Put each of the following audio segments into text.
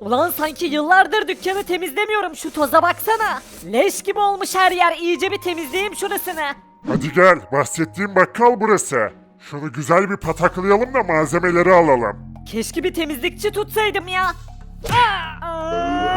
Ulan sanki yıllardır dükkanı temizlemiyorum şu toza baksana. Leş gibi olmuş her yer iyice bir temizleyeyim şurasını. Hadi gel, bahsettiğim bakkal burası. Şunu güzel bir pataklayalım da malzemeleri alalım. Keşke bir temizlikçi tutsaydım ya.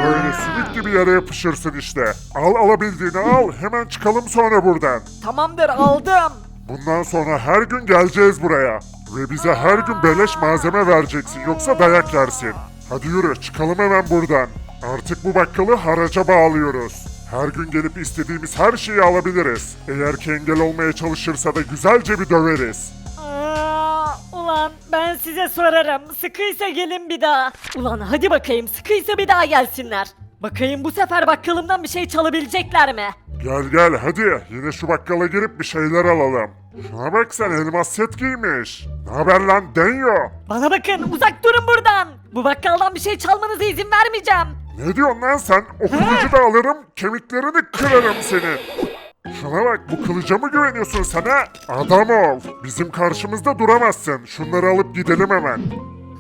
Böyle sümük gibi yere yapışırsın işte. Al alabildiğini al, hemen çıkalım sonra buradan. Tamamdır aldım. Bundan sonra her gün geleceğiz buraya. Ve bize her gün beleş malzeme vereceksin yoksa dayak yersin. Hadi yürü çıkalım hemen buradan. Artık bu bakkalı haraca bağlıyoruz. Her gün gelip istediğimiz her şeyi alabiliriz. Eğer ki engel olmaya çalışırsa da güzelce bir döveriz. Aa, ulan ben size sorarım. Sıkıysa gelin bir daha. Ulan hadi bakayım sıkıysa bir daha gelsinler. Bakayım bu sefer bakkalımdan bir şey çalabilecekler mi? Gel gel hadi yine şu bakkala girip bir şeyler alalım. Şuna bak sen elmas set giymiş. Ne haber lan Denyo? Bana bakın uzak durun buradan. Bu bakkaldan bir şey çalmanıza izin vermeyeceğim. Ne diyorsun lan sen? O kılıcı da alırım, kemiklerini kırarım senin. Şuna bak, bu kılıca mı güveniyorsun sen ha? Adam ol. Bizim karşımızda duramazsın. Şunları alıp gidelim hemen.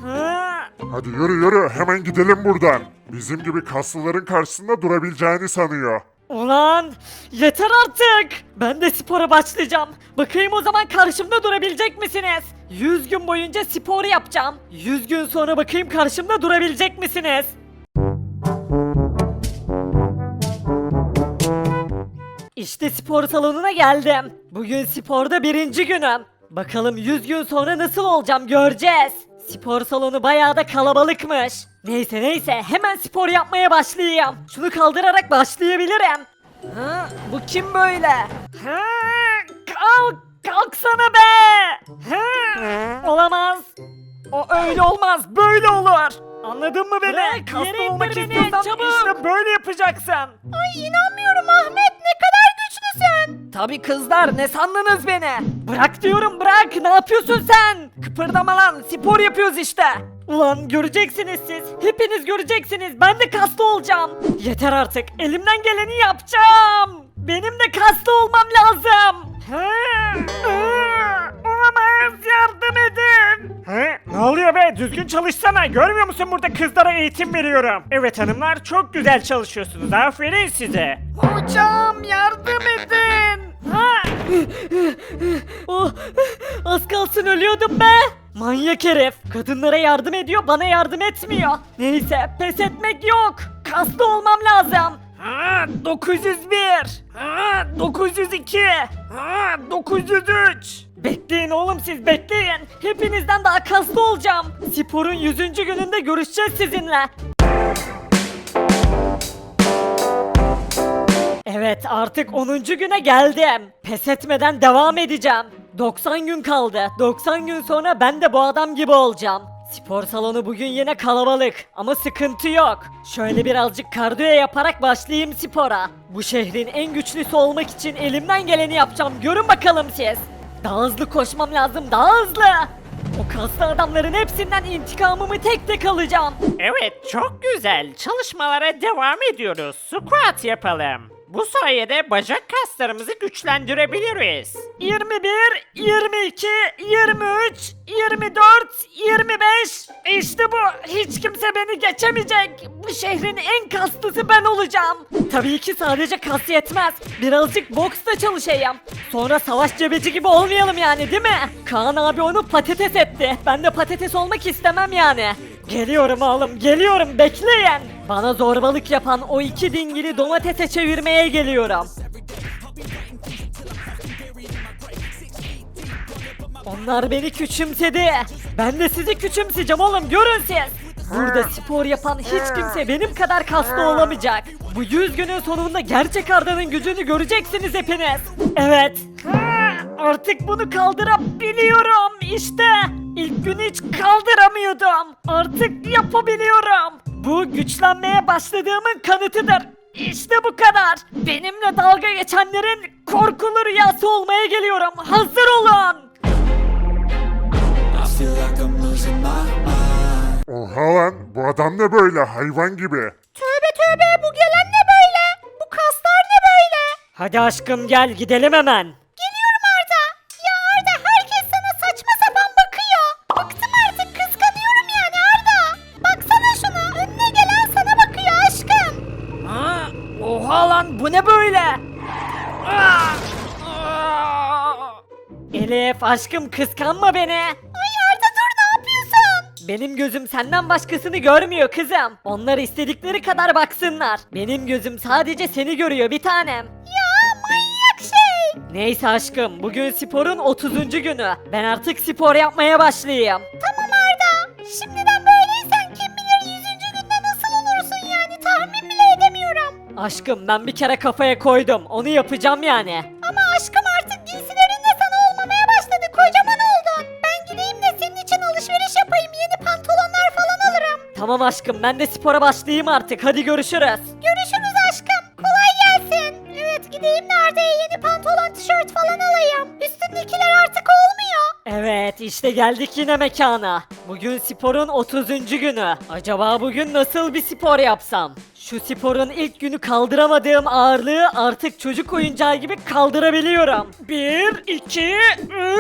Ha, Hadi yürü yürü, hemen gidelim buradan. Bizim gibi kaslıların karşısında durabileceğini sanıyor. Ulan yeter artık. Ben de spora başlayacağım. Bakayım o zaman karşımda durabilecek misiniz? 100 gün boyunca spor yapacağım. 100 gün sonra bakayım karşımda durabilecek misiniz? İşte spor salonuna geldim. Bugün sporda birinci günüm. Bakalım 100 gün sonra nasıl olacağım göreceğiz. Spor salonu bayağı da kalabalıkmış. Neyse neyse hemen spor yapmaya başlayayım. Şunu kaldırarak başlayabilirim. Ha, bu kim böyle? Ha, kalk, kalksana be. Ha, olamaz. O öyle olmaz, böyle olur. Anladın mı beni? Bırak, Kaslı yere indir olmak beni, istiyorsan çabuk. işte böyle yapacaksın. Ay inanmıyorum Ahmet ne kadar güçlüsün. Tabi kızlar ne sandınız beni? Bırak diyorum bırak ne yapıyorsun sen? Kıpırdama lan spor yapıyoruz işte. Ulan göreceksiniz siz. Hepiniz göreceksiniz. Ben de kaslı olacağım. Yeter artık. Elimden geleni yapacağım. Benim de kaslı olmam lazım. Olamaz yardım edin. He? Ne oluyor be? Düzgün çalışsana. Görmüyor musun burada kızlara eğitim veriyorum. Evet hanımlar çok güzel çalışıyorsunuz. Aferin size. Hocam yardım edin. Ha. oh, az kalsın ölüyordum be. Manyak herif. Kadınlara yardım ediyor bana yardım etmiyor. Neyse pes etmek yok. Kaslı olmam lazım. Ha 901. Ha 902. Ha 903. Bekleyin oğlum siz bekleyin. Hepinizden daha kaslı olacağım. Sporun 100. gününde görüşeceğiz sizinle. Evet artık 10. güne geldim. Pes etmeden devam edeceğim. 90 gün kaldı. 90 gün sonra ben de bu adam gibi olacağım. Spor salonu bugün yine kalabalık ama sıkıntı yok. Şöyle birazcık kardiyo yaparak başlayayım spora. Bu şehrin en güçlüsü olmak için elimden geleni yapacağım. Görün bakalım siz. Daha hızlı koşmam lazım daha hızlı. O kaslı adamların hepsinden intikamımı tek tek alacağım. Evet çok güzel. Çalışmalara devam ediyoruz. Squat yapalım. Bu sayede bacak kaslarımızı güçlendirebiliriz. 21, 22, 23, 24, 25. İşte bu. Hiç kimse beni geçemeyecek. Bu şehrin en kaslısı ben olacağım. Tabii ki sadece kas yetmez. Birazcık boks da çalışayım. Sonra savaş cebeci gibi olmayalım yani değil mi? Kaan abi onu patates etti. Ben de patates olmak istemem yani. Geliyorum oğlum geliyorum bekleyin. Bana zorbalık yapan o iki dingili domatese çevirmeye geliyorum. Onlar beni küçümsedi. Ben de sizi küçümseyeceğim oğlum görün siz. Burada spor yapan hiç kimse benim kadar kaslı olamayacak. Bu 100 günün sonunda gerçek Arda'nın gücünü göreceksiniz hepiniz. Evet. Artık bunu kaldırabiliyorum işte. İlk gün hiç kaldıramıyordum. Artık yapabiliyorum. Bu güçlenmeye başladığımın kanıtıdır. İşte bu kadar. Benimle dalga geçenlerin korkulu rüyası olmaya geliyorum. Hazır olun. Oha lan bu adam ne böyle hayvan gibi. Tövbe tövbe bu gelen ne böyle? Bu kaslar ne böyle? Hadi aşkım gel gidelim hemen. Geliyorum Arda. Ya Arda herkes sana saçma sapan bakıyor. Bıktım artık kıskanıyorum yani Arda. Baksana şuna önüne gelen sana bakıyor aşkım. Ha, oha lan bu ne böyle? Ah! Ah! Elif aşkım kıskanma beni. Benim gözüm senden başkasını görmüyor kızım. Onlar istedikleri kadar baksınlar. Benim gözüm sadece seni görüyor bir tanem. Ya manyak şey. Neyse aşkım bugün sporun 30. günü. Ben artık spor yapmaya başlayayım. Tamam Arda. Şimdiden böyleysen kim bilir 100. günde nasıl olursun yani tahmin bile edemiyorum. Aşkım ben bir kere kafaya koydum. Onu yapacağım yani. Tamam aşkım ben de spora başlayayım artık. Hadi görüşürüz. Görüşürüz aşkım. Kolay gelsin. Evet gideyim de Arda'ya yeni pantolon, tişört falan alayım. Üstündekiler artık olmuyor. Evet işte geldik yine mekana. Bugün sporun 30. günü. Acaba bugün nasıl bir spor yapsam? Şu sporun ilk günü kaldıramadığım ağırlığı artık çocuk oyuncağı gibi kaldırabiliyorum. 1, 2,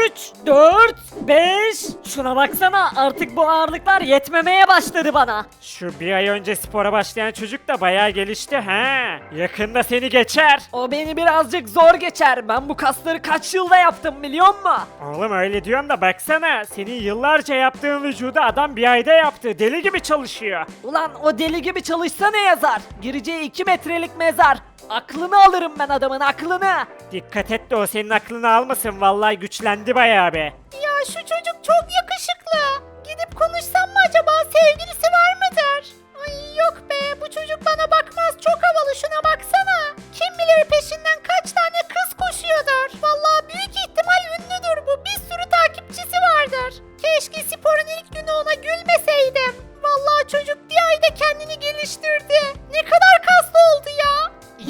3, 4, 5. Şuna baksana artık bu ağırlıklar yetmemeye başladı bana. Şu bir ay önce spora başlayan çocuk da bayağı gelişti ha. Yakında seni geçer. O beni birazcık zor geçer. Ben bu kasları kaç yılda yaptım biliyor musun? Oğlum öyle diyorsun da baksana. Senin yıllarca yaptığın vücudu adam bir ayda yaptı. Deli gibi çalışıyor. Ulan o deli gibi çalışsa ne yazar? Gireceği 2 metrelik mezar. Aklını alırım ben adamın aklını. Dikkat et de o senin aklını almasın. Vallahi güçlendi bayağı be. Ya şu çocuk çok yakışıklı. Gidip konuşsam mı acaba sevgilisi var mıdır? Ay yok be bu çocuk bana bakmaz çok havalı şuna baksana. Kim bilir peşinden kaç tane kız koşuyordur. Vallahi büyük ihtimal ünlüdür bu bir sürü takipçisi vardır. Keşke sporun ilk günü ona gülmeseydim. Vallahi çocuk bir ayda kendini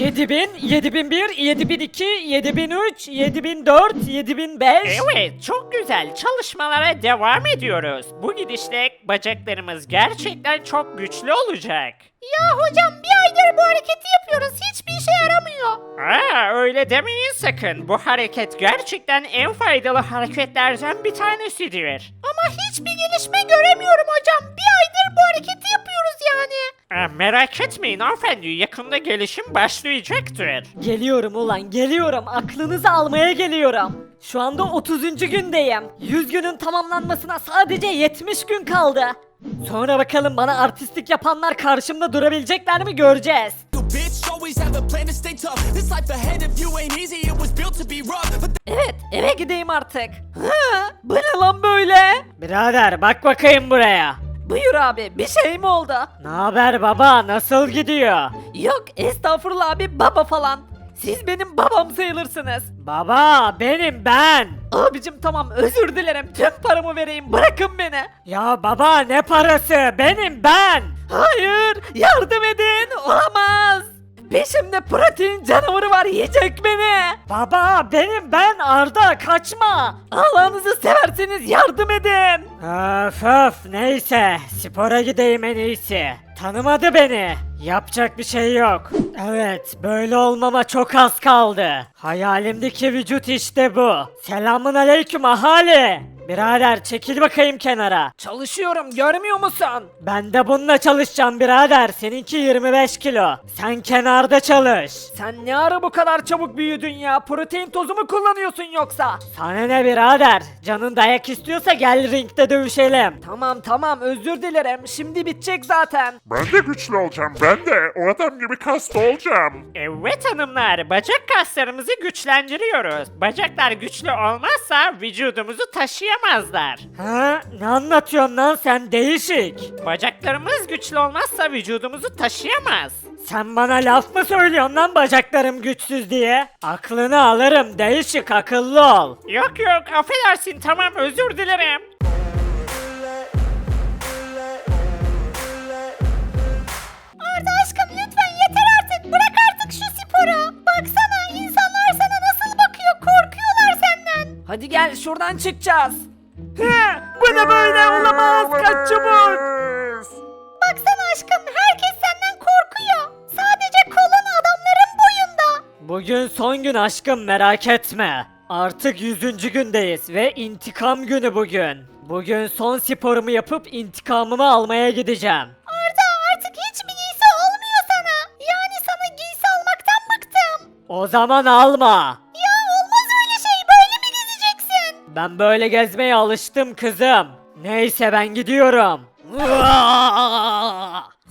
7000, 7001, 7002, 7003, 7004, 7005. Evet çok güzel çalışmalara devam ediyoruz. Bu gidişle bacaklarımız gerçekten çok güçlü olacak. Ya hocam bir aydır bu hareketi yapıyoruz. Hiçbir işe yaramıyor. Aa öyle demeyin sakın. Bu hareket gerçekten en faydalı hareketlerden bir tanesidir. Ama hiçbir gelişme göremiyorum hocam. Bir aydır bu hareketi yapıyoruz yani. Aa, merak etmeyin hanımefendi yakında gelişim başlayacaktır. Geliyorum ulan geliyorum. Aklınızı almaya geliyorum. Şu anda 30. gündeyim. 100 günün tamamlanmasına sadece 70 gün kaldı. Sonra bakalım bana artistlik yapanlar karşımda durabilecekler mi göreceğiz. Evet eve gideyim artık. Hı, bu ne lan böyle? Birader bak bakayım buraya. Buyur abi bir şey mi oldu? Ne haber baba nasıl gidiyor? Yok estağfurullah abi baba falan. Siz benim babam sayılırsınız. Baba benim ben. Abicim tamam özür dilerim tüm paramı vereyim bırakın beni. Ya baba ne parası benim ben. Hayır yardım edin olamaz. Peşimde protein canavarı var yiyecek beni. Baba benim ben Arda kaçma. Allah'ınızı severseniz yardım edin. Öf öf neyse spora gideyim en iyisi. Tanımadı beni. Yapacak bir şey yok. Evet böyle olmama çok az kaldı. Hayalimdeki vücut işte bu. Selamun aleyküm ahali. Birader çekil bakayım kenara. Çalışıyorum görmüyor musun? Ben de bununla çalışacağım birader. Seninki 25 kilo. Sen kenarda çalış. Sen ne ara bu kadar çabuk büyüdün ya? Protein tozu mu kullanıyorsun yoksa? Sana ne birader? Canın dayak istiyorsa gel ringde dövüşelim. Tamam tamam özür dilerim. Şimdi bitecek zaten. Ben de güçlü olacağım. Ben de o adam gibi kaslı olacağım. Evet hanımlar, bacak kaslarımızı güçlendiriyoruz. Bacaklar güçlü olmazsa vücudumuzu taşıyamazlar. Ha? Ne anlatıyorsun lan sen değişik? Bacaklarımız güçlü olmazsa vücudumuzu taşıyamaz. Sen bana laf mı söylüyorsun lan bacaklarım güçsüz diye? Aklını alırım değişik akıllı ol. Yok yok affedersin tamam özür dilerim. Arda aşkım lütfen yeter artık. Bırak artık şu sporu. Baksana insanlar sana nasıl bakıyor. Korkuyorlar senden. Hadi gel şuradan çıkacağız. Ne böyle olamaz. Kaç çabuk. Baksana aşkım herkes senden korkuyor. Sadece kolun adamların boyunda. Bugün son gün aşkım merak etme. Artık 100. gündeyiz ve intikam günü bugün. Bugün son sporumu yapıp intikamımı almaya gideceğim. Arda artık hiç mi giysi olmuyor sana? Yani sana giysi almaktan bıktım. O zaman alma. Ben böyle gezmeye alıştım kızım. Neyse ben gidiyorum.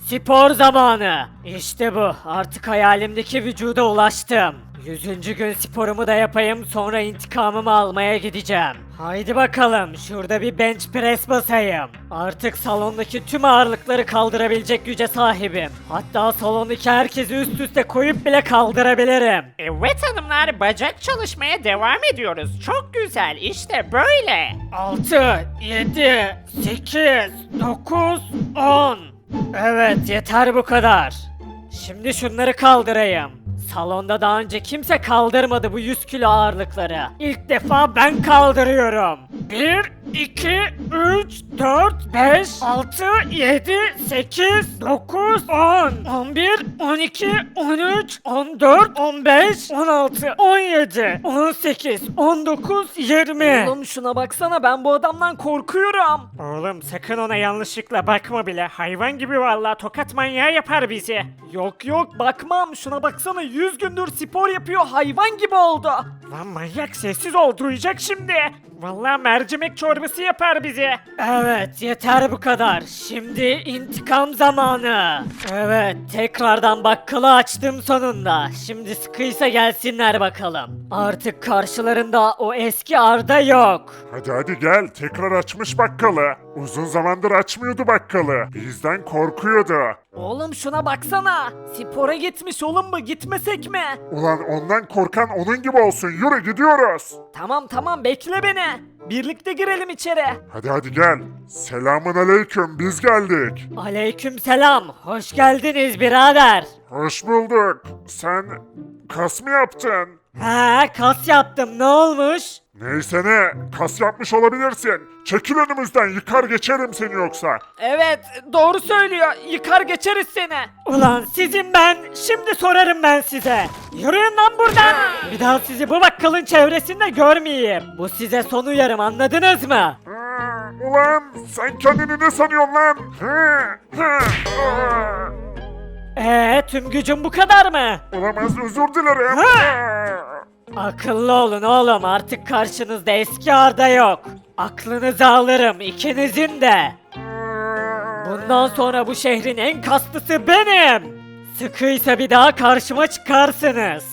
Spor zamanı. İşte bu. Artık hayalimdeki vücuda ulaştım. Yüzüncü gün sporumu da yapayım sonra intikamımı almaya gideceğim. Haydi bakalım şurada bir bench press basayım. Artık salondaki tüm ağırlıkları kaldırabilecek güce sahibim. Hatta salondaki herkesi üst üste koyup bile kaldırabilirim. Evet hanımlar bacak çalışmaya devam ediyoruz. Çok güzel işte böyle. 6, 7, 8, 9, 10. Evet yeter bu kadar. Şimdi şunları kaldırayım. Salonda daha önce kimse kaldırmadı bu 100 kilo ağırlıkları. İlk defa ben kaldırıyorum. 1, 2, 3, 4, 5, 6, 7, 8, 9, 10, 11, 12, 13, 14, 15, 16, 17, 18, 19, 20. Oğlum şuna baksana ben bu adamdan korkuyorum. Oğlum sakın ona yanlışlıkla bakma bile. Hayvan gibi vallahi tokat manyağı yapar bizi. Yok yok bakmam şuna baksana 100 gündür spor yapıyor hayvan gibi oldu. Lan manyak sessiz ol duyacak şimdi. Vallahi mercimek çorbası yapar bizi. Evet yeter bu kadar. Şimdi intikam zamanı. Evet tekrardan bakkalı açtım sonunda. Şimdi sıkıysa gelsinler bakalım. Artık karşılarında o eski Arda yok. Hadi hadi gel tekrar açmış bakkalı. Uzun zamandır açmıyordu bakkalı. Bizden korkuyordu. Oğlum şuna baksana. Spora gitmiş oğlum bu gitmesek mi? Ulan ondan korkan onun gibi olsun yürü gidiyoruz. Tamam tamam bekle beni. Birlikte girelim içeri. Hadi hadi gel. Selamun aleyküm biz geldik. Aleyküm selam. Hoş geldiniz birader. Hoş bulduk. Sen kas mı yaptın? Ha kas yaptım ne olmuş? Neyse ne kas yapmış olabilirsin. Çekil önümüzden yıkar geçerim seni yoksa. Evet doğru söylüyor yıkar geçeriz seni. Ulan sizin ben şimdi sorarım ben size. Yürüyün lan buradan. Bir daha sizi bu bakkalın çevresinde görmeyeyim. Bu size son uyarım anladınız mı? Ha, ulan sen kendini ne sanıyorsun lan? Ha, ha. Ee tüm gücüm bu kadar mı? Olamaz özür dilerim. Ha. Akıllı olun oğlum artık karşınızda eski Arda yok. Aklınızı alırım ikinizin de. Bundan sonra bu şehrin en kaslısı benim. Sıkıysa bir daha karşıma çıkarsınız.